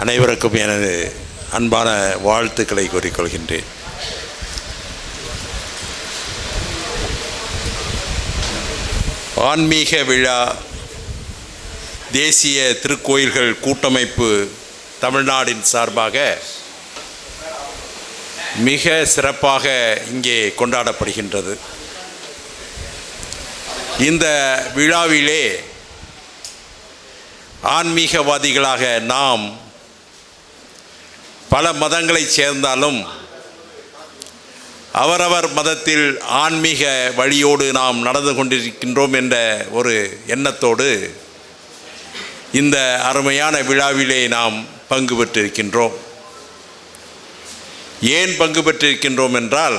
அனைவருக்கும் எனது அன்பான வாழ்த்துக்களை கூறிக்கொள்கின்றேன். ஆன்மீக விழா தேசிய திருக்கோயில்கள் கூட்டமைப்பு தமிழ்நாடின் சார்பாக மிக சிறப்பாக இங்கே கொண்டாடப்படுகின்றது. இந்த விழாவிலே ஆன்மீகவாதிகளாக நாம் பல மதங்களைச் சேர்ந்தாலும் அவரவர் மதத்தில் ஆன்மீக வழியோடு நாம் நடந்து கொண்டிருக்கின்றோம் என்ற ஒரு எண்ணத்தோடு இந்த அருமையான விழாவிலே நாம் பங்கு பெற்றிருக்கின்றோம். ஏன் பங்கு பெற்றிருக்கின்றோம் என்றால்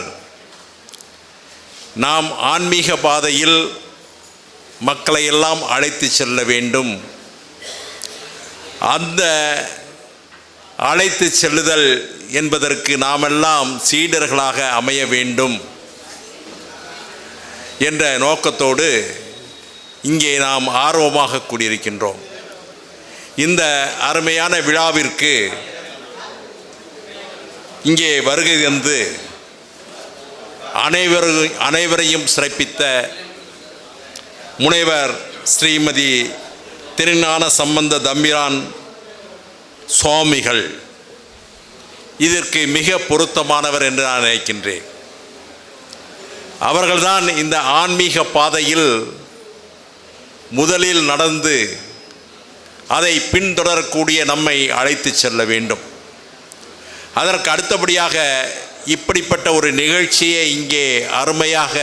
நாம் ஆன்மீக பாதையில் மக்களை எல்லாம் அழைத்து செல்ல வேண்டும். அந்த அழைத்து செல்லுதல் என்பதற்கு நாமெல்லாம் சீடர்களாக அமைய வேண்டும் என்ற நோக்கத்தோடு இங்கே நாம் ஆர்வமாக கூடியிருக்கின்றோம். இந்த அருமையான விழாவிற்கு இங்கே வருகை தந்து அனைவரும் அனைவரையும் சிறப்பித்த முனைவர் ஸ்ரீமதி திருஞான சம்பந்த தம்பிரான் சுவாமிகள். இதற்கு மிக பொருத்தமானவர் என்று நான் நினைக்கின்றேன். அவர்கள்தான் இந்த ஆன்மீக பாதையில் முதலில் நடந்து அதை பின்தொடரக்கூடிய நம்மை அழைத்து செல்ல வேண்டும். அதற்கு அடுத்தபடியாக இப்படிப்பட்ட ஒரு நிகழ்ச்சியை இங்கே அருமையாக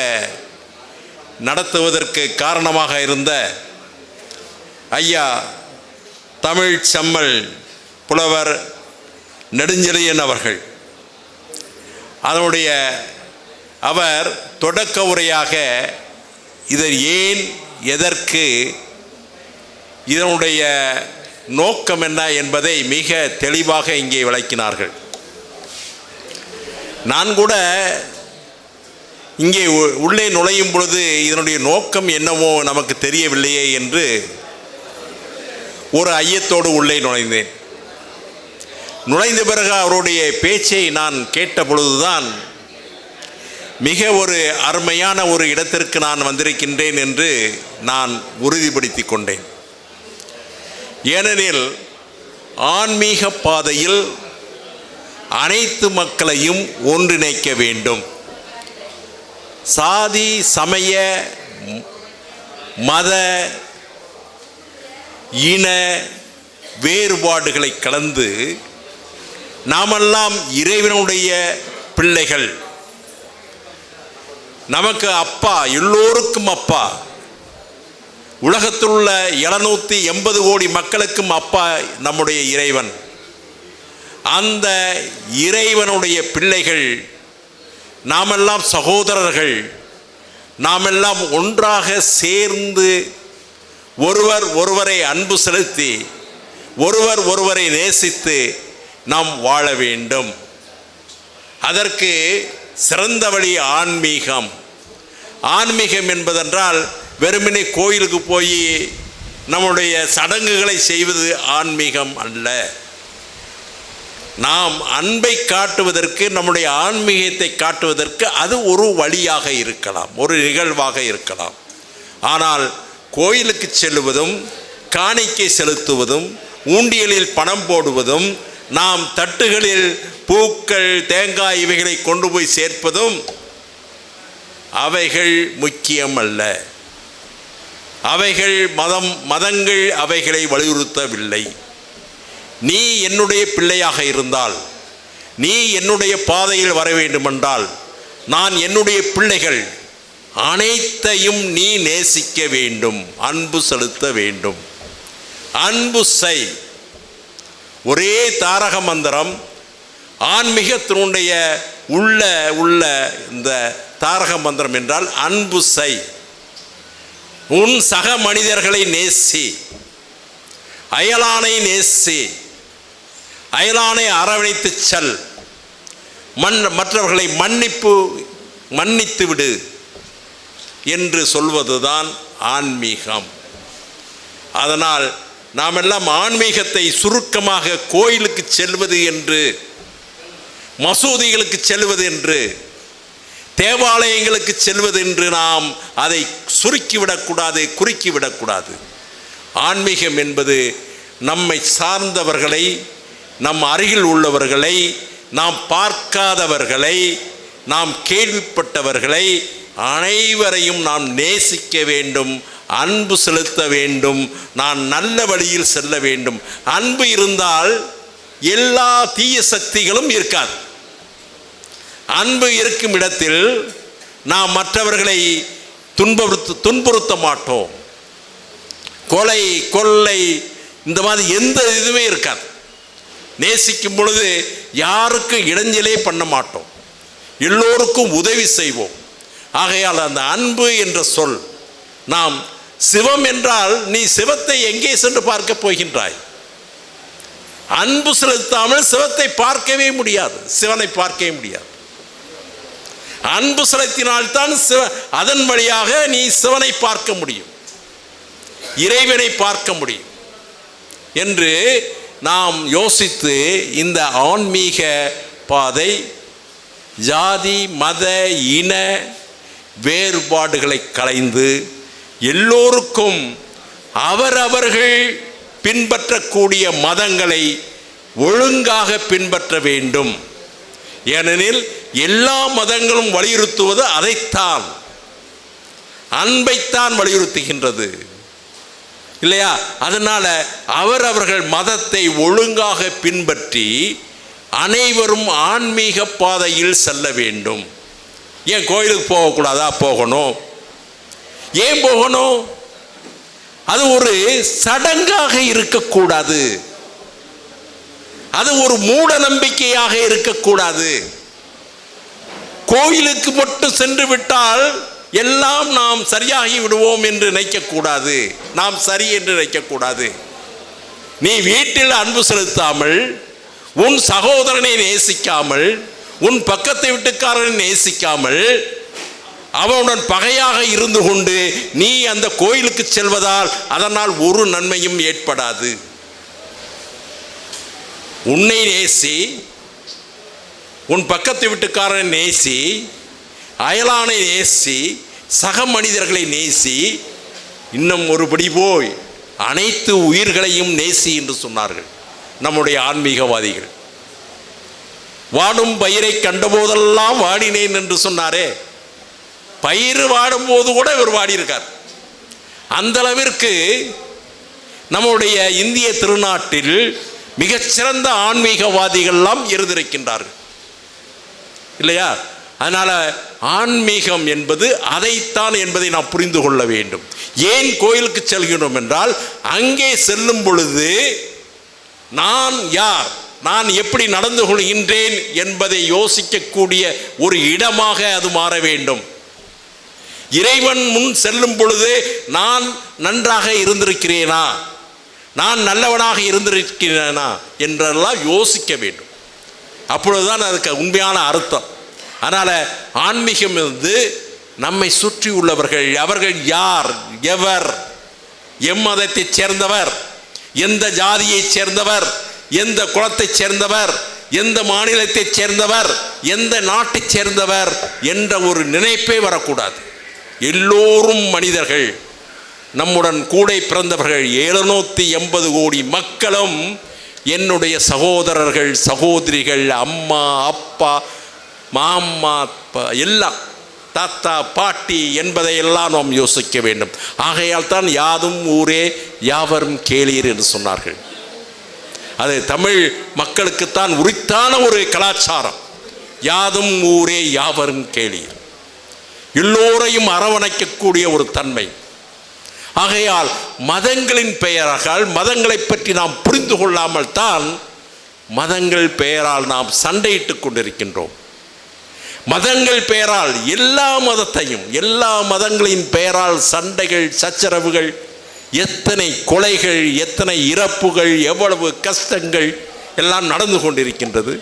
நடத்துவதற்கு காரணமாக இருந்த ஐயா தமிழ் செம்மல் புலவர் நெடுஞ்செழியன் அவர்கள். அதனுடைய அவர் தொடக்க உரையாக இதை ஏன் எதற்கு இதனுடைய நோக்கம் என்ன என்பதை மிக தெளிவாக இங்கே விளக்கினார்கள். நான் கூட இங்கே உ- உள்ளே நுழையும் பொழுது இதனுடைய நோக்கம் என்னவோ நமக்கு தெரியவில்லையே என்று ஒரு ஐயத்தோடு உள்ளே நுழைந்தேன். நுழைந்த பிறகு அவருடைய பேச்சை நான் கேட்ட பொழுதுதான் மிக ஒரு அருமையான ஒரு இடத்திற்கு நான் வந்திருக்கின்றேன் என்று நான் உறுதிப்படுத்தி கொண்டேன். ஏனெனில் ஆன்மீக பாதையில் அனைத்து மக்களையும் ஒன்றிணைக்க வேண்டும். சாதி சமய மத இன வேறுபாடுகளை கலந்து நாமெல்லாம் இறைவனுடைய பிள்ளைகள். நமக்கு அப்பா எல்லோருக்கும் அப்பா. உலகத்தில் உள்ள எழுநூற்றி எண்பது கோடி மக்களுக்கும் அப்பா நம்முடைய இறைவன். அந்த இறைவனுடைய பிள்ளைகள் நாமெல்லாம் சகோதரர்கள் நாமெல்லாம் ஒன்றாக சேர்ந்து ஒருவர் ஒருவரை அன்பு செலுத்தி ஒருவர் ஒருவரை நேசித்து நாம் வாழ வேண்டும். அதற்கு சிறந்த வழி ஆன்மீகம். ஆன்மீகம் என்பதென்றால் வெறுமனே கோயிலுக்கு போய் நம்முடைய சடங்குகளை செய்வது ஆன்மீகம் அல்ல. நாம் அன்பை காட்டுவதற்கு நம்முடைய ஆன்மீகத்தை காட்டுவதற்கு அது ஒரு வழியாக இருக்கலாம் ஒரு நிகழ்வாக இருக்கலாம். ஆனால் கோயிலுக்கு செல்லுவதும் காணிக்கை செலுத்துவதும் ஊண்டியலில் பணம் போடுவதும் நாம் தட்டுகளில் பூக்கள் தேங்காய் இவைகளை கொண்டு போய் சேர்ப்பதும் அவைகள் முக்கியம் அல்ல அவைகள் மதம் மதங்கள் அவைகளை வலியுறுத்தவில்லை. நீ என்னுடைய பிள்ளையாக இருந்தால் நீ என்னுடைய பாதையில் வர வேண்டுமென்றால் நான் என்னுடைய பிள்ளைகள் அனைத்தையும் நீ நேசிக்க வேண்டும் அன்பு செலுத்த வேண்டும். அன்பு செய். ஒரே தாரக மந்திரம் ஆன்மீகத்தினுடைய உள்ள உள்ள இந்த தாரக மந்திரம் என்றால் அன்பு செய். உன் சக மனிதர்களை நேசி. அயலானை நேசி. அயலானை அரவணைத்து செல். மண் மற்றவர்களை மன்னிப்பு மன்னித்து விடு என்று சொல்வதுதான் ஆன்மீகம். அதனால் நாம் எல்லாம் ஆன்மீகத்தை சுருக்கமாக கோயிலுக்கு செல்வது என்று மசூதிகளுக்கு செல்வது என்று தேவாலயங்களுக்கு செல்வது என்று நாம் அதை சுருக்கிவிடக்கூடாது குறுக்கிவிடக்கூடாது. ஆன்மீகம் என்பது நம்மை சார்ந்தவர்களை நம் அருகில் உள்ளவர்களை நாம் பார்க்காதவர்களை நாம் கேள்விப்பட்டவர்களை அனைவரையும் நாம் நேசிக்க வேண்டும். அன்பு செலுத்த வேண்டும். நான் நல்ல வழியில் செல்ல வேண்டும். அன்பு இருந்தால் எல்லா தீய சக்திகளும் இருக்காது. அன்பு இருக்கும் இடத்தில் நாம் மற்றவர்களை துன்புறுத்த துன்புறுத்த மாட்டோம். கொலை கொள்ளை இந்த மாதிரி எந்த இதுவுமே இருக்காது. நேசிக்கும் பொழுது யாருக்கும் இடைஞ்சலே பண்ண மாட்டோம். எல்லோருக்கும் உதவி செய்வோம். ஆகையால் அந்த அன்பு என்ற சொல் நாம் சிவம் என்றால் நீ சிவத்தை எங்கே சென்று பார்க்க போகின்றாய்? அன்பு செலுத்தாமல் சிவத்தை பார்க்கவே முடியாது. சிவனை பார்க்கவே முடியாது. அன்பு செலுத்தினால்தான் சிவ அதன் வழியாக நீ சிவனை பார்க்க முடியும். இறைவனை பார்க்க முடியும். என்று நாம் யோசித்து இந்த ஆன்மீக பாதை ஜாதி மத இன வேறுபாடுகளை களைந்து எல்லோருக்கும் அவரவர்கள் பின்பற்றக்கூடிய மதங்களை ஒழுங்காக பின்பற்ற வேண்டும். ஏனெனில் எல்லா மதங்களும் வலியுறுத்துவது அதைத்தான். அன்பைத்தான் வலியுறுத்துகின்றது. இல்லையா? அதனால் அவரவர்கள் மதத்தை ஒழுங்காக பின்பற்றி அனைவரும் ஆன்மீக பாதையில் செல்ல வேண்டும். ஏன் கோயிலுக்கு போகக்கூடாதா? போகணும். ஏன் போகணும்? அது ஒரு சடங்காக இருக்கக்கூடாது. அது ஒரு மூட நம்பிக்கையாக இருக்கக்கூடாது. கோயிலுக்கு மட்டும் சென்று விட்டால் எல்லாம் நாம் சரியாகி விடுவோம் என்று நினைக்கக்கூடாது. நாம் சரி என்று நினைக்கக்கூடாது. நீ வீட்டில் அன்பு செலுத்தாமல் உன் சகோதரனை நேசிக்காமல் உன் பக்கத்தை வீட்டுக்காரனை நேசிக்காமல் அவனுடன் பகையாக இருந்து கொண்டு நீ அந்த கோயிலுக்கு செல்வதால் அதனால் ஒரு நன்மையும் ஏற்படாது. உன்னை நேசி உன் பக்கத்து வீட்டுக்காரனை நேசி அயலானை நேசி சக மனிதர்களை நேசி இன்னும் ஒருபடி போய் அனைத்து உயிர்களையும் நேசி என்று சொன்னார்கள் நம்முடைய ஆன்மீகவாதிகள். வாடும் பயிரை கண்டபோதெல்லாம் வாடினேன் என்று சொன்னாரே. பயிர் வாடும்போது கூட இவர் வாடியிருக்கார். அந்த அளவிற்கு நம்முடைய இந்திய திருநாட்டில் மிகச்சிறந்த ஆன்மீகவாதிகள்லாம் இருந்திருக்கின்றார்கள். இல்லையா? அதனால் ஆன்மீகம் என்பது அதைத்தான் என்பதை நாம் புரிந்து கொள்ள வேண்டும். ஏன் கோயிலுக்கு செல்கிறோம் என்றால் அங்கே செல்லும் பொழுது நான் யார் நான் எப்படி நடந்து கொள்கின்றேன் என்பதை யோசிக்கக்கூடிய ஒரு இடமாக அது மாற வேண்டும். இறைவன் முன் செல்லும் பொழுது நான் நன்றாக இருந்திருக்கிறேனா? நான் நல்லவனாக இருந்திருக்கிறேனா? என்றெல்லாம் யோசிக்க வேண்டும். அப்பொழுதுதான் அதுக்கு உண்மையான அர்த்தம். அதனால் ஆன்மீகம் வந்து நம்மை சுற்றி உள்ளவர்கள் அவர்கள் யார் எவர் எம்மதத்தைச் சேர்ந்தவர் எந்த ஜாதியைச் சேர்ந்தவர் எந்த குலத்தைச் சேர்ந்தவர் எந்த மாநிலத்தைச் சேர்ந்தவர் எந்த நாட்டைச் சேர்ந்தவர் என்ற ஒரு நினைப்பே வரக்கூடாது. எல்லோரும் மனிதர்கள். நம்முடன் கூட பிறந்தவர்கள் எழுநூற்றி எண்பது கோடி மக்களும் என்னுடைய சகோதரர்கள் சகோதரிகள் அம்மா அப்பா மாமா அப்பா, எல்லாம் தாத்தா பாட்டி என்பதையெல்லாம் நாம் யோசிக்க வேண்டும். ஆகையால் தான் யாதும் ஊரே யாவரும் கேளீர் என்று சொன்னார்கள். அது தமிழ் மக்களுக்குத்தான் உரித்தான ஒரு கலாச்சாரம். யாதும் ஊரே யாவரும் கேளீர். எல்லோரையும் அரவணைக்கக்கூடிய ஒரு தன்மை. ஆகையால் மதங்களின் பெயரால் மதங்களை பற்றி நாம் புரிந்து கொள்ளாமல் தான் மதங்கள் பெயரால் நாம் சண்டையிட்டுக் கொண்டிருக்கின்றோம். மதங்கள் பெயரால் எல்லா மதத்தையும் எல்லா மதங்களின் பெயரால் சண்டைகள் சச்சரவுகள் எத்தனை கொலைகள் எத்தனை இறப்புகள் எவ்வளவு கஷ்டங்கள் எல்லாம் நடந்து கொண்டிருக்கின்றது.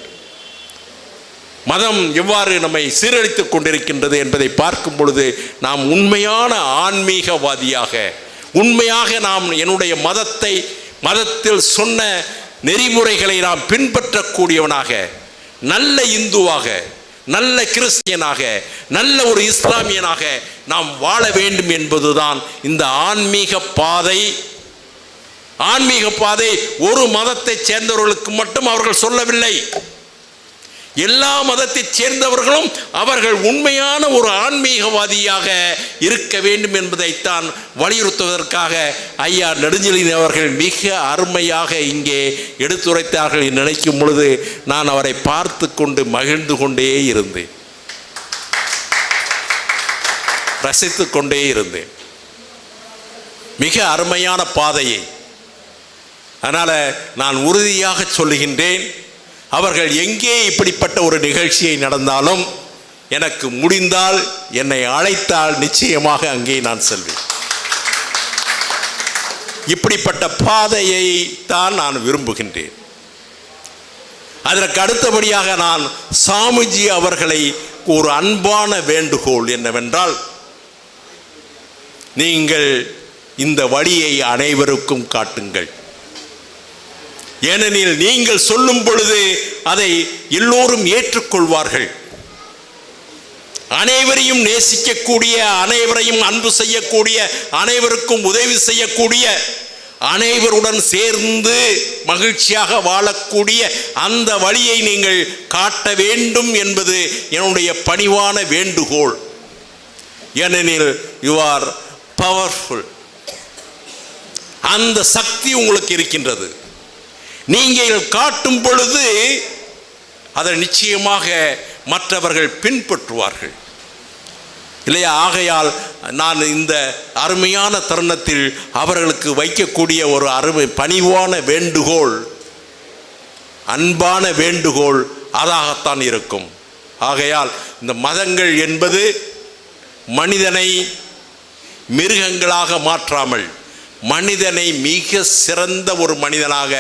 மதம் எவ்வாறு நம்மை சீரழித்துக் கொண்டிருக்கின்றது என்பதை பார்க்கும் பொழுது நாம் உண்மையான ஆன்மீகவாதியாக உண்மையாக நாம் என்னுடைய மதத்தை மதத்தில் சொன்ன நெறிமுறைகளை நாம் பின்பற்றக்கூடியவனாக நல்ல இந்துவாக நல்ல கிறிஸ்தியனாக நல்ல ஒரு இஸ்லாமியனாக நாம் வாழ வேண்டும் என்பதுதான் இந்த ஆன்மீக பாதை. ஆன்மீக பாதை ஒரு மதத்தைச் சேர்ந்தவர்களுக்கு மட்டும் அவர்கள் சொல்லவில்லை. எல்லா மதத்தைச் சேர்ந்தவர்களும் அவர்கள் உண்மையான ஒரு ஆன்மீகவாதியாக இருக்க வேண்டும் என்பதைத்தான் வலியுறுத்துவதற்காக ஐயா நெடுஞ்செழியன் அவர்கள் மிக அருமையாக இங்கே எடுத்துரைத்தார்கள் நினைக்கும் பொழுது நான் அவரை பார்த்து கொண்டு மகிழ்ந்து கொண்டே இருந்தேன். ரசித்து கொண்டே இருந்தேன். மிக அருமையான பாதையை. அதனால் நான் உறுதியாக சொல்லுகின்றேன். அவர்கள் எங்கே இப்படிப்பட்ட ஒரு நிகழ்ச்சியை நடந்தாலும் எனக்கு முடிந்தால் என்னை அழைத்தால் நிச்சயமாக அங்கே நான் செல்வேன். இப்படிப்பட்ட பாதையை தான் நான் விரும்புகின்றேன். அதற்கு அடுத்தபடியாக நான் சாமிஜி அவர்களை ஒரு அன்பான வேண்டுகோள் என்னவென்றால் நீங்கள் இந்த வழியை அனைவருக்கும் காட்டுங்கள். ஏனெனில் நீங்கள் சொல்லும் பொழுது அதை எல்லோரும் ஏற்றுக்கொள்வார்கள். அனைவரையும் நேசிக்கக்கூடிய அனைவரையும் அன்பு செய்யக்கூடிய அனைவருக்கும் உதவி செய்யக்கூடிய அனைவருடன் சேர்ந்து மகிழ்ச்சியாக வாழக்கூடிய அந்த வழியை நீங்கள் காட்ட வேண்டும் என்பது என்னுடைய பணிவான வேண்டுகோள். ஏனெனில் யூ ஆர் பவர்ஃபுல் அந்த சக்தி உங்களுக்கு இருக்கின்றது. நீங்கள் காட்டும் பொழுது அதை நிச்சயமாக மற்றவர்கள் பின்பற்றுவார்கள். இல்லையா? ஆகையால் நான் இந்த அருமையான தருணத்தில் அவர்களுக்கு வைக்கக்கூடிய ஒரு அருமை பணிவான வேண்டுகோள் அன்பான வேண்டுகோள் அதாகத்தான் இருக்கும். ஆகையால் இந்த மதங்கள் என்பது மனிதனை மிருகங்களாக மாற்றாமல் மனிதனை மிக சிறந்த ஒரு மனிதனாக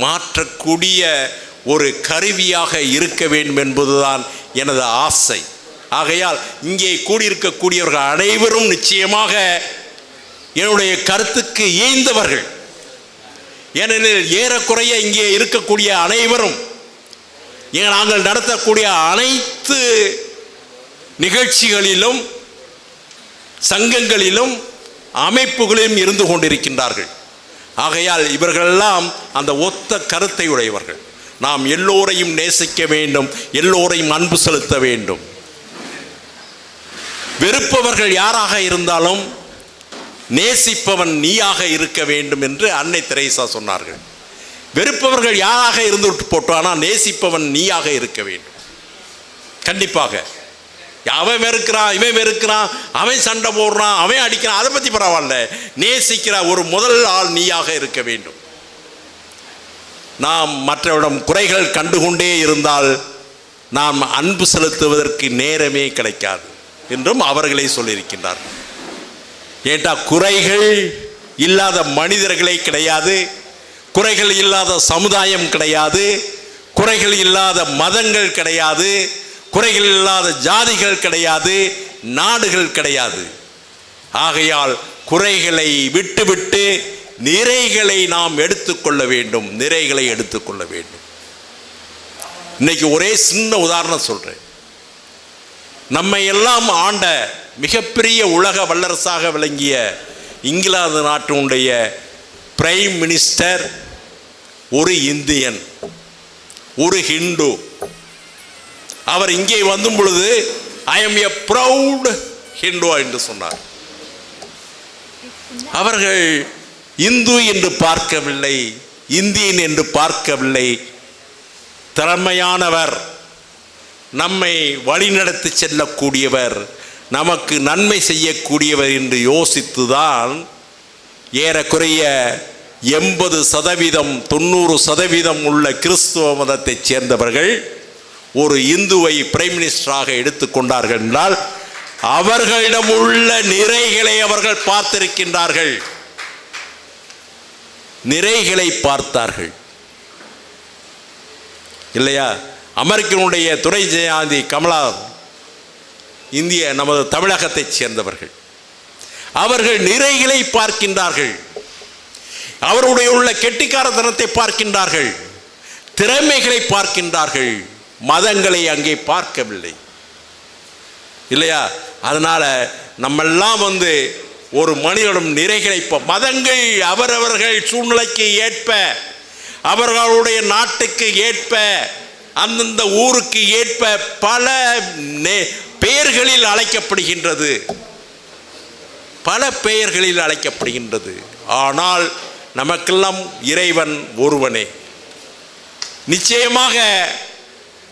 மாற்றக்கூடிய ஒரு கருவியாக இருக்க வேண்டும் என்பதுதான் எனது ஆசை. ஆகையால் இங்கே கூடியிருக்கக்கூடியவர்கள் அனைவரும் நிச்சயமாக என்னுடைய கருத்துக்கு இயைந்தவர்கள் ஏனெனில் ஏறக்குறைய இங்கே இருக்கக்கூடிய அனைவரும் நாங்கள் நடத்தக்கூடிய அனைத்து நிகழ்ச்சிகளிலும் சங்கங்களிலும் அமைப்புகளிலும் இருந்து கொண்டிருக்கின்றார்கள். ஆகையால் இவர்களெல்லாம் அந்த ஒத்த கருத்தை உடையவர்கள். நாம் எல்லோரையும் நேசிக்க வேண்டும் எல்லோரையும் அன்பு செலுத்த வேண்டும். வெறுப்பவர்கள் யாராக இருந்தாலும் நேசிப்பவன் நீயாக இருக்க வேண்டும் என்று அன்னை தெரேசா சொன்னார்கள். வெறுப்பவர்கள் யாராக இருந்து போட்டோம் ஆனால் நேசிப்பவன் நீயாக இருக்க வேண்டும். கண்டிப்பாக. அவன் வெறுக்கிறான் இவன் வெறுக்கிறான் அவன் சண்டை போடுறான் அவன் அடிக்கிறான். அதை பற்றி பரவாயில்ல. நேசிக்கிற ஒரு முதல் ஆள் நீயாக இருக்க வேண்டும். நாம் மற்றவரிடம் குறைகள் கண்டுகொண்டே இருந்தால் நாம் அன்பு செலுத்துவதற்கு நேரமே கிடைக்காது என்றும் அவர்களே சொல்லியிருக்கின்றார்கள் ஏட்டா குறைகள் இல்லாத மனிதர்களே கிடையாது. குறைகள் இல்லாத சமுதாயம் கிடையாது. குறைகள் இல்லாத மதங்கள் கிடையாது. குறைகள் இல்லாத ஜாதிகள் கிடையாது நாடுகள் கிடையாது. ஆகையால் குறைகளை விட்டுவிட்டு நிறைகளை நாம் எடுத்துக்கொள்ள வேண்டும் நிறைகளை எடுத்துக்கொள்ள வேண்டும். இன்னைக்கு ஒரே சின்ன உதாரணம் சொல்றேன். நம்மை எல்லாம் ஆண்ட மிகப்பெரிய உலக வல்லரசாக விளங்கிய இங்கிலாந்து நாட்டினுடைய பிரைம் மினிஸ்டர் ஒரு இந்தியன் ஒரு ஹிந்து அவர் இங்கே வந்தும் பொழுது ஐ எம் எ ப்ரௌட் ஹிந்துவா என்று சொன்னார். அவர்கள் இந்து என்று பார்க்கவில்லை இந்தியன் என்று பார்க்கவில்லை. திறமையானவர் நம்மை வழிநடத்தி செல்லக்கூடியவர் நமக்கு நன்மை செய்யக்கூடியவர் என்று யோசித்துதான் ஏறக்குறைய எண்பது சதவீதம் தொண்ணூறு சதவீதம் உள்ள கிறிஸ்துவ மதத்தைச் சேர்ந்தவர்கள் ஒரு இந்துவை பிரைம் மினிஸ்டராக எடுத்துக்கொண்டார்கள் என்றால் அவர்களிடம் உள்ள நிறைகளை அவர்கள் பார்த்திருக்கின்றார்கள். நிறைகளை பார்த்தார்கள். இல்லையா? அமெரிக்கனுடைய துணை ஜெயாந்தி கமலா இந்திய நமது தமிழகத்தைச் சேர்ந்தவர்கள். அவர்கள் நிறைகளை பார்க்கின்றார்கள். அவருடைய உள்ள கெட்டிக்காரத்தனத்தை பார்க்கின்றார்கள். திறமைகளை பார்க்கின்றார்கள். மதங்களை அங்கே பார்க்கவில்லை. இல்லையா? அதனால் நம்மெல்லாம் வந்து ஒரு மனிதனும் நிறைகளை மதங்கள் அவரவர்கள் சூழ்நிலைக்கு ஏற்ப அவர்களுடைய நாட்டுக்கு ஏற்ப அந்தந்த ஊருக்கு ஏற்ப பல நே- பெயர்களில் அழைக்கப்படுகின்றது. பல பெயர்களில் அழைக்கப்படுகின்றது. ஆனால் நமக்கெல்லாம் இறைவன் ஒருவனே. நிச்சயமாக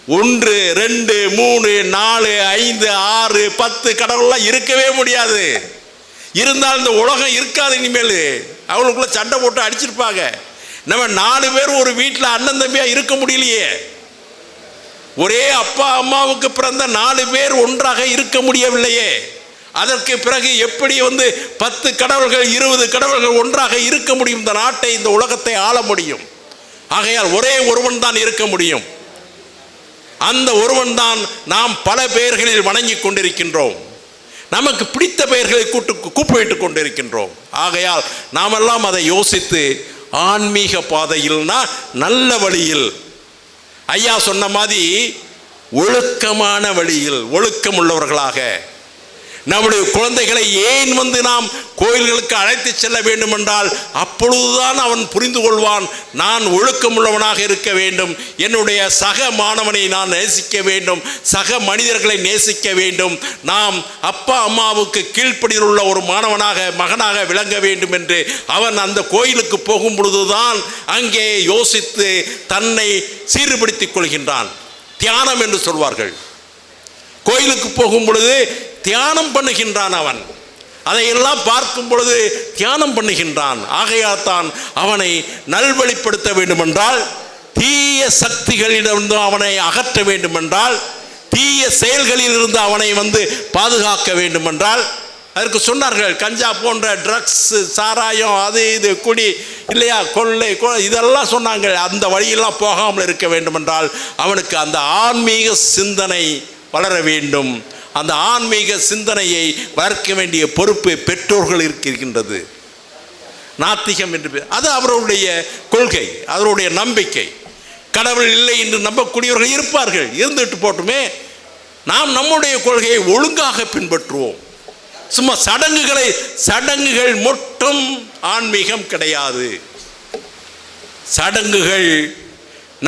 ஒன்று ரெண்டு மூணு நாலு ஐந்து ஆறு பத்து கடவுள்லாம் இருக்கவே முடியாது. இருந்தால் இந்த உலகம் இருக்காது இனிமேல். அவங்களுக்குள்ள சண்டை போட்டு அடிச்சிருப்பாங்க. நம்ம நாலு பேர் ஒரு வீட்டில் அண்ணன் தம்பியாக இருக்க முடியலையே. ஒரே அப்பா அம்மாவுக்கு பிறந்த நாலு பேர் ஒன்றாக இருக்க முடியவில்லையே. அதற்கு பிறகு எப்படி வந்து பத்து கடவுள்கள் இருபது கடவுள்கள் ஒன்றாக இருக்க முடியும்? இந்த நாட்டை இந்த உலகத்தை ஆள முடியும். ஆகையால் ஒரே ஒருவன் தான் இருக்க முடியும். அந்த ஒருவன் தான் நாம் பல பெயர்களில் வணங்கி கொண்டிருக்கின்றோம். நமக்கு பிடித்த பெயர்களை கூட்டு கூப்பிட்டு கொண்டிருக்கின்றோம். ஆகையால் நாமெல்லாம் அதை யோசித்து ஆன்மீக பாதையில்னா நல்ல வழியில். ஐயா சொன்ன மாதிரி ஒழுக்கமான வழியில் ஒழுக்கம் உள்ளவர்களாக நம்முடைய குழந்தைகளை ஏன் வந்து நாம் கோயில்களுக்கு அழைத்து செல்ல வேண்டும் என்றால் அப்பொழுதுதான் அவன் புரிந்து கொள்வான் நான் ஒழுக்கமுள்ளவனாக இருக்க வேண்டும் என்னுடைய சக மாணவனை நான் நேசிக்க வேண்டும் சக மனிதர்களை நேசிக்க வேண்டும் நாம் அப்பா அம்மாவுக்கு கீழ்ப்படியில் உள்ள ஒரு மாணவனாக மகனாக விளங்க வேண்டும் என்று அவன் அந்த கோயிலுக்கு போகும் பொழுதுதான் அங்கே யோசித்து தன்னை சீர்படுத்திக் கொள்கின்றான். தியானம் என்று சொல்வார்கள். கோயிலுக்கு போகும் பொழுது தியானம் பண்ணுகின்றான் அவன். அதையெல்லாம் பார்க்கும் பொழுது தியானம் பண்ணுகின்றான். ஆகையால் தான் அவனை நல்வழிப்படுத்த வேண்டுமென்றால் தீய சக்திகளிடமிருந்து அவனை அகற்ற வேண்டுமென்றால் தீய செயல்களில் இருந்து அவனை வந்து பாதுகாக்க வேண்டுமென்றால் அதற்கு சொன்னார்கள் கஞ்சா போன்ற ட்ரக்ஸ் சாராயம் அது இது குடி இல்லையா கொள்ளை கொ இதெல்லாம் சொன்னாங்க. அந்த வழியெல்லாம் போகாமல் இருக்க வேண்டுமென்றால் அவனுக்கு அந்த ஆன்மீக சிந்தனை வளர வேண்டும். அந்த ஆன்மீக சிந்தனையை வளர்க்க வேண்டிய பொறுப்பு பெற்றோர்கள் இருக்கின்றது. நாத்திகம் என்று அது அவருடைய கொள்கை அவருடைய நம்பிக்கை. கடவுள் இல்லை என்று நம்பக்கூடியவர்கள் இருப்பார்கள். இருந்துட்டு போட்டுமே நாம் நம்முடைய கொள்கையை ஒழுங்காக பின்பற்றுவோம். சும்மா சடங்குகளை சடங்குகள் மட்டும் ஆன்மீகம் கிடையாது. சடங்குகள்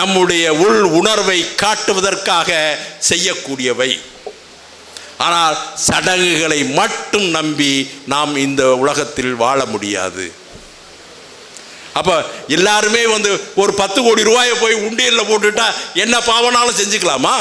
நம்முடைய உள் உணர்வை காட்டுவதற்காக செய்யக்கூடியவை. ஆனால் சடங்குகளை மட்டும் நம்பி நாம் இந்த உலகத்தில் வாழ முடியாது. அப்போ எல்லாருமே வந்து ஒரு பத்து கோடி ரூபாயை போய் உண்டியலில் போட்டுட்டா என்ன பாவனாலும் செஞ்சுக்கலாமா?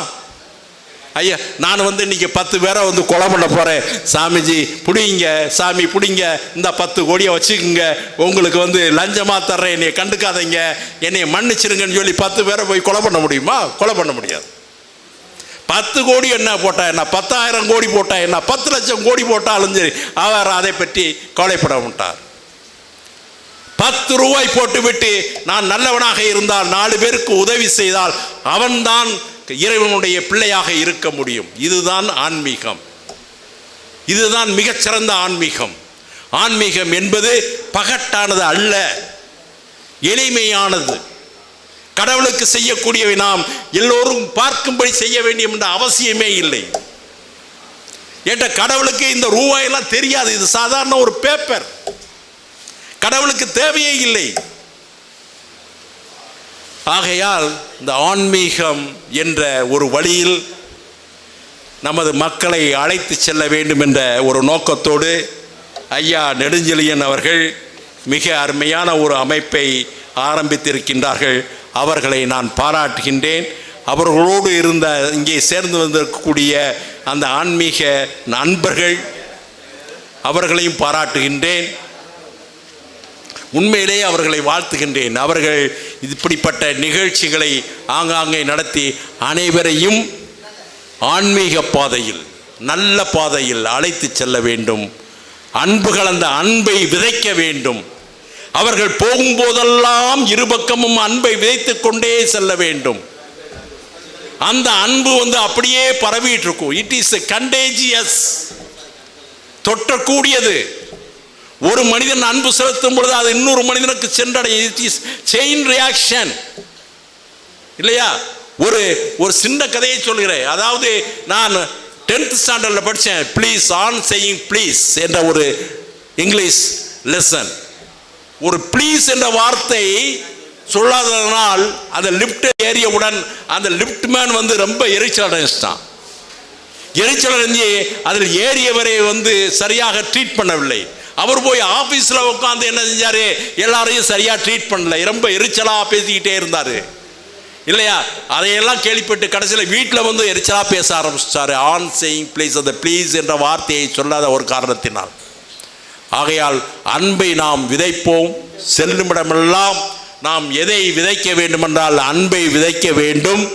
ஐயா நான் வந்து இன்னைக்கு பத்து பேரை வந்து கொலை பண்ண போகிறேன் சாமிஜி பிடிங்க சாமி பிடிங்க. இந்த பத்து கோடியை வச்சுக்கோங்க. உங்களுக்கு வந்து லஞ்சமாக தர்றேன். என்னை கண்டுக்காதீங்க. என்னை மன்னிச்சிருங்கன்னு சொல்லி பத்து பேரை போய் கொலை பண்ண முடியுமா? கொலை பண்ண முடியாது. பத்து கோடி என்ன போட்டா என்ன? பத்தாயிரம் கோடி போட்டா என்ன? பத்து லட்சம் கோடி போட்டாலும் சரி அவர் அதை பற்றி கவலைப்பட மாட்டார். பத்து ரூபாய் போட்டுவிட்டு நான் நல்லவனாக இருந்தால் நாலு பேருக்கு உதவி செய்தால் அவன்தான் இறைவனுடைய பிள்ளையாக இருக்க முடியும். இதுதான் ஆன்மீகம். இதுதான் மிகச்சிறந்த ஆன்மீகம். ஆன்மீகம் என்பது பகட்டானது அல்ல. எளிமையானது. கடவுளுக்கு செய்யக்கூடியவை நாம் எல்லோரும் பார்க்கும்படி செய்ய வேண்டும் என்ற அவசியமே இல்லை. ஏற்ற கடவுளுக்கு இந்த ரூபாயெல்லாம் தெரியாது. இது சாதாரண ஒரு பேப்பர் கடவுளுக்கு தேவையே இல்லை. ஆகையால் இந்த ஆன்மீகம் என்ற ஒரு வழியில் நமது மக்களை அழைத்து செல்ல வேண்டும் என்ற ஒரு நோக்கத்தோடு ஐயா நெடுஞ்செழியன் அவர்கள் மிக அருமையான ஒரு அமைப்பை ஆரம்பித்திருக்கின்றார்கள். அவர்களை நான் பாராட்டுகின்றேன். அவர்களோடு இருந்த இங்கே சேர்ந்து வந்திருக்கக்கூடிய அந்த ஆன்மீக நண்பர்கள் அவர்களையும் பாராட்டுகின்றேன். உண்மையிலேயே அவர்களை வாழ்த்துகின்றேன். அவர்கள் இப்படிப்பட்ட நிகழ்ச்சிகளை ஆங்காங்கே நடத்தி அனைவரையும் ஆன்மீக பாதையில் நல்ல பாதையில் அழைத்து செல்ல வேண்டும். அன்பு கலந்த அன்பை விதைக்க வேண்டும். அவர்கள் போகும்போதெல்லாம் இருபக்கமும் அன்பை விதைத்து கொண்டே செல்ல வேண்டும். அந்த அன்பு வந்து அப்படியே பரவிட்டு இருக்கும். இட் இஸ் கண்டேஜியஸ் தொற்றக்கூடியது. ஒரு மனிதன் அன்பு செலுத்தும் பொழுது அது இன்னொரு மனிதனுக்கு சென்றடையும் இட் இஸ் செயின் ரியாக்ஷன் இல்லையா? ஒரு ஒரு சின்ன கதையை சொல்கிறேன். அதாவது நான் டென்த் ஸ்டாண்டர்டில் படித்தேன். ப்ளீஸ் ஆன் செய்யிங் ப்ளீஸ் என்ற ஒரு இங்கிலீஷ் லெசன் ஒரு ப்ளீஸ் என்ற வார்த்தை சொல்லாததனால் அந்த லிஃப்ட் ஏறியவுடன் அந்த லிஃப்ட் மேன் வந்து ரொம்ப எரிச்சல் அடைஞ்சிட்டான். எரிச்சல் அடைஞ்சு அதில் ஏறியவரை வந்து சரியாக ட்ரீட் பண்ணவில்லை. அவர் போய் ஆஃபீஸில் உட்காந்து என்ன செஞ்சார்? எல்லாரையும் சரியாக ட்ரீட் பண்ணல. ரொம்ப எரிச்சலாக பேசிக்கிட்டே இருந்தார். இல்லையா? அதையெல்லாம் கேள்விப்பட்டு கடைசியில் வீட்டில் வந்து எரிச்சலாக பேச ஆரம்பிச்சிட்டார். ஆன் சேயிங் ப்ளீஸ் அந்த ப்ளீஸ் என்ற வார்த்தையை சொல்லாத ஒரு காரணத்தினால். ஆகையால் அன்பை நாம் விதைப்போம். செல்லுமிடமெல்லாம் நாம் எதை விதைக்க வேண்டுமென்றால் அன்பை விதைக்க வேண்டும்.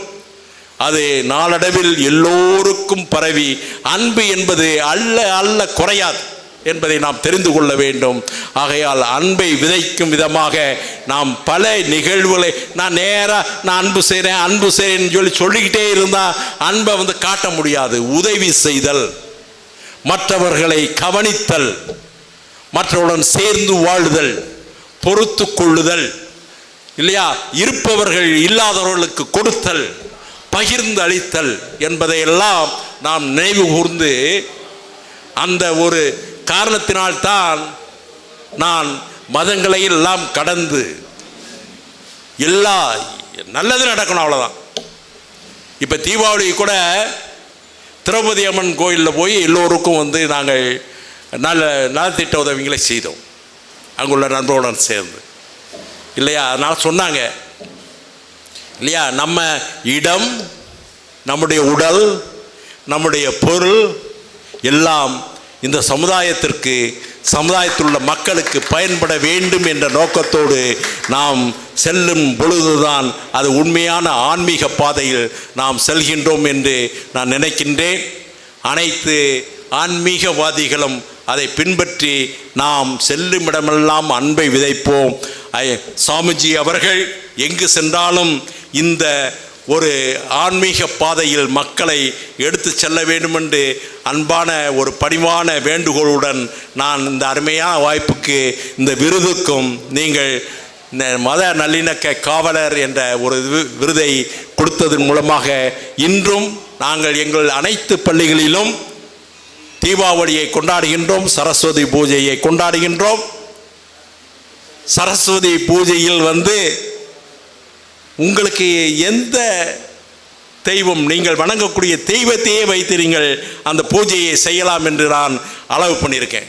அது நாளடைவில் எல்லோருக்கும் பரவி அன்பு என்பது அல்ல அல்ல குறையாது. என்பதை நாம் தெரிந்து கொள்ள வேண்டும். ஆகையால் அன்பை விதைக்கும் விதமாக நாம் பல நிகழ்வுகளை நான் நேராக நான் அன்பு செய்கிறேன் அன்பு செய்கிறேன்னு சொல்லி சொல்லிக்கிட்டே இருந்தால் அன்பை வந்து காட்ட முடியாது. உதவி செய்தல் மற்றவர்களை கவனித்தல் மற்றவருடன் சேர்ந்து வாழுதல் பொறுத்து கொள்ளுதல் இல்லையா? இருப்பவர்கள் இல்லாதவர்களுக்கு கொடுத்தல் பகிர்ந்து அளித்தல் என்பதையெல்லாம் நாம் நினைவு கூர்ந்து அந்த ஒரு காரணத்தினால்தான் நான் மதங்களை எல்லாம் கடந்து எல்லா நல்லது நடக்கணும் அவ்வளோதான் இப்போ தீபாவளி கூட திரௌபதி அம்மன் கோயிலில் போய் எல்லோருக்கும் வந்து நாங்கள் நல்ல நலத்திட்ட உதவிகளை செய்தோம். அங்குள்ள நண்பருடன் சேர்ந்து. இல்லையா? அதனால் சொன்னாங்க. இல்லையா? நம்ம இடம் நம்முடைய உடல் நம்முடைய பொருள் எல்லாம் இந்த சமுதாயத்திற்கு சமுதாயத்தில் உள்ள மக்களுக்கு பயன்பட வேண்டும் என்ற நோக்கத்தோடு நாம் செல்லும் பொழுதுதான் அது உண்மையான ஆன்மீக பாதையில் நாம் செல்கின்றோம் என்று நான் நினைக்கின்றேன். அனைத்து ஆன்மீகவாதிகளும் அதை பின்பற்றி நாம் செல்லும் இடமெல்லாம் அன்பை விதைப்போம். ஐ- சாமிஜி அவர்கள் எங்கு சென்றாலும் இந்த ஒரு ஆன்மீக பாதையில் மக்களை எடுத்து செல்ல வேண்டும் என்று அன்பான ஒரு பணிவான வேண்டுகோளுடன் நான் இந்த அருமையான வாய்ப்புக்கு இந்த விருதுக்கும் நீங்கள் இந்த மத நல்லிணக்க காவலர் என்ற ஒரு விருதை கொடுத்ததன் மூலமாக இன்றும் நாங்கள் எங்கள் அனைத்து பள்ளிகளிலும் தீபாவளியை கொண்டாடுகின்றோம் சரஸ்வதி பூஜையை கொண்டாடுகின்றோம். சரஸ்வதி பூஜையில் வந்து உங்களுக்கு எந்த தெய்வம் நீங்கள் வணங்கக்கூடிய தெய்வத்தையே வைத்து நீங்கள் அந்த பூஜையை செய்யலாம் என்று நான் அளவு பண்ணியிருக்கேன்.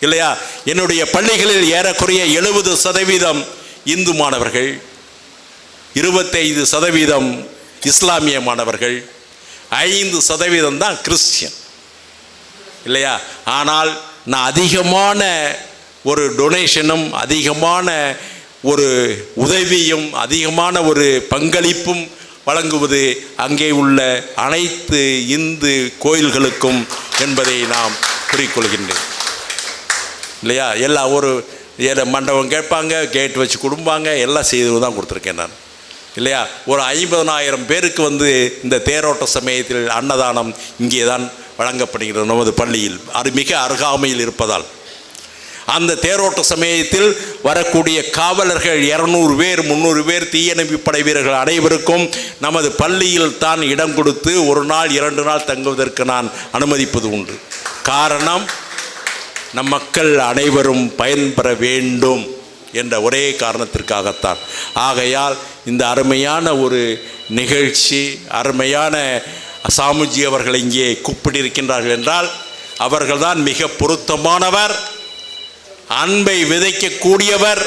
இல்லையா? என்னுடைய பள்ளிகளில் ஏறக்குறைய எழுபது சதவீதம் இந்து மாணவர்கள் இருபத்தைந்து சதவீதம் இஸ்லாமிய மாணவர்கள் ஐந்து சதவீதம் தான் கிறிஸ்டியன். இல்லையா? ஆனால் நான் அதிகமான ஒரு டொனேஷனும் அதிகமான ஒரு உதவியும் அதிகமான ஒரு பங்களிப்பும் வழங்குவது அங்கே உள்ள அனைத்து இந்து கோயில்களுக்கும் என்பதை நாம் குறிக்கொள்கின்றேன் இல்லையா? எல்லா ஒரு மண்டபம் கேட்பாங்க கேட் வச்சு கொடுப்பாங்க எல்லாம் செய்து தான் கொடுத்துருக்கேன் நான். இல்லையா? ஒரு ஐம்பதனாயிரம் பேருக்கு வந்து இந்த தேரோட்ட சமயத்தில் அன்னதானம் இங்கே தான் வழங்கப்படுகிறது. நமது பள்ளியில் அது மிக அருகாமையில் இருப்பதால். அந்த தேரோட்ட சமயத்தில் வரக்கூடிய காவலர்கள் இரநூறு பேர் முந்நூறு பேர் தீயணைப்பு படை வீரர்கள் அனைவருக்கும் நமது பள்ளியில் தான் இடம் கொடுத்து ஒரு நாள் இரண்டு நாள் தங்குவதற்கு நான் அனுமதிப்பது உண்டு. காரணம் நம் மக்கள் அனைவரும் பயன்பெற வேண்டும் என்ற ஒரே காரணத்திற்காகத்தான். ஆகையால் இந்த அருமையான ஒரு நிகழ்ச்சி அருமையான சாமுஜி அவர்கள் இங்கே கூப்பிட்டிருக்கின்றார்கள் என்றால் அவர்கள்தான் மிக பொருத்தமானவர். அன்பை விதைக்கக்கூடியவர்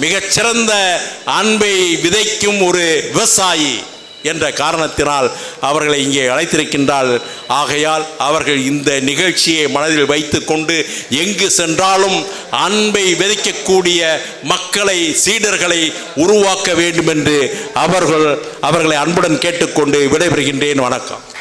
மிகச்சிறந்த அன்பை விதைக்கும் ஒரு விவசாயி என்ற காரணத்தினால் அவர்களை இங்கே அழைத்திருக்கின்றால் ஆகையால் அவர்கள் இந்த நிகழ்ச்சியை மனதில் வைத்துக்கொண்டு எங்கு சென்றாலும் அன்பை விதைக்கக்கூடிய மக்களை சீடர்களை உருவாக்க வேண்டும் என்று அவர்கள் அவர்களை அன்புடன் கேட்டுக்கொண்டு விடைபெறுகின்றேன். வணக்கம்.